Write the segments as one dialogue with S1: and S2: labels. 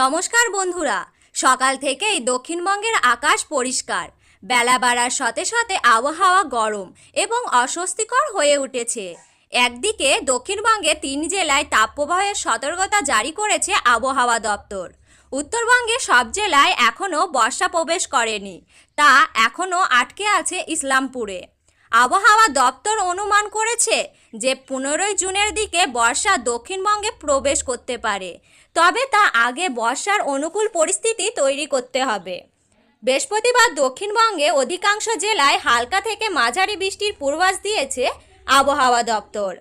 S1: নমস্কার বন্ধুরা। সকাল থেকেই দক্ষিণবঙ্গের আকাশ পরিষ্কার। বেলা বাড়ার সাথে সাথে আবহাওয়া গরম এবং অস্বস্তিকর হয়ে উঠেছে। একদিকে দক্ষিণবঙ্গে তিন জেলায় তাপপ্রবাহের সতর্কতা জারি করেছে আবহাওয়া দপ্তর। উত্তরবঙ্গে সব জেলায় এখনও বর্ষা প্রবেশ করেনি। তা এখনও আটকে আছে ইসলামপুরে। আবহাওয়া দপ্তর অনুমান করেছে যে পনেরোই জুনের দিকে বর্ষা দক্ষিণবঙ্গে প্রবেশ করতে পারে। তবে তা আগে বর্ষার অনুকূল পরিস্থিতি তৈরি করতে হবে। বৃহস্পতিবার দক্ষিণবঙ্গে অধিকাংশ জেলায় হালকা থেকে মাঝারি বৃষ্টির পূর্বাস দিয়েছে আবহাওয়া দপ্তর।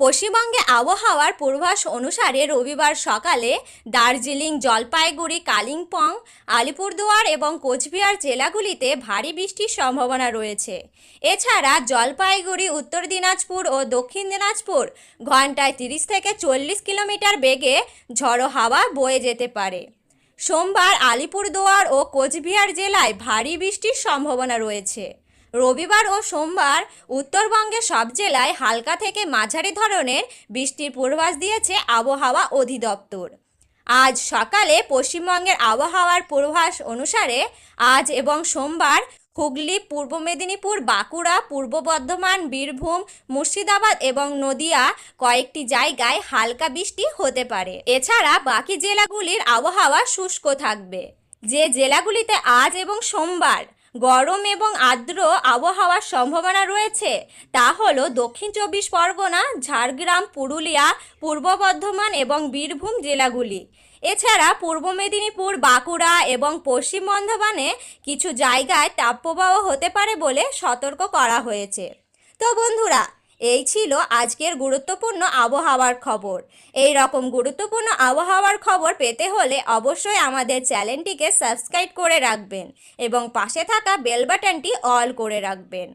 S1: পশ্চিমবঙ্গে আবহাওয়ার পূর্বাস অনুসারে রবিবার সকালে দার্জিলিং, জলপাইগুড়ি, কালিম্পং, আলিপুরদুয়ার এবং কোচবিহার জেলাগুলিতে ভারী বৃষ্টির সম্ভাবনা রয়েছে। এছাড়া জলপাইগুড়ি, উত্তর দিনাজপুর ও দক্ষিণ দিনাজপুর ঘন্টায় তিরিশ থেকে চল্লিশ কিলোমিটার বেগে ঝড়ো হাওয়া বয়ে যেতে পারে। সোমবার আলিপুরদুয়ার ও কোচবিহার জেলায় ভারী বৃষ্টির সম্ভাবনা রয়েছে। রবিবার ও সোমবার উত্তরবঙ্গের সব জেলায় হালকা থেকে মাঝারি ধরনের বৃষ্টির পূর্বাস দিয়েছে আবহাওয়া অধিদপ্তর। আজ সকালে পশ্চিমবঙ্গের আবহাওয়ার পূর্বাস অনুসারে আজ এবং সোমবার হুগলি, পূর্ব মেদিনীপুর, বাঁকুড়া, পূর্ব বর্ধমান, বীরভূম, মুর্শিদাবাদ এবং নদিয়া কয়েকটি জায়গায় হালকা বৃষ্টি হতে পারে। এছাড়া বাকি জেলাগুলির আবহাওয়া শুষ্ক থাকবে। যে জেলাগুলিতে আজ এবং সোমবার গরম এবং আর্দ্র আবহাওয়ার সম্ভাবনা রয়েছে। তা হল দক্ষিণ চব্বিশ পরগনা, ঝাড়গ্রাম, পুরুলিয়া, পূর্ব বর্ধমান এবং বীরভূম জেলাগুলি। এছাড়া পূর্ব মেদিনীপুর, বাঁকুড়া এবং পশ্চিম বর্ধমানে কিছু জায়গায় তাপপ্রবাহ হতে পারে বলে সতর্ক করা হয়েছে। তো বন্ধুরা এই ছিল আজকের গুরুত্বপূর্ণ আবহাওয়ার খবর। এই রকম গুরুত্বপূর্ণ আবহাওয়ার খবর পেতে হলে অবশ্যই আমাদের চ্যানেলটিকে সাবস্ক্রাইব করে রাখবেন এবং পাশে থাকা বেল বাটনটি অল করে রাখবেন।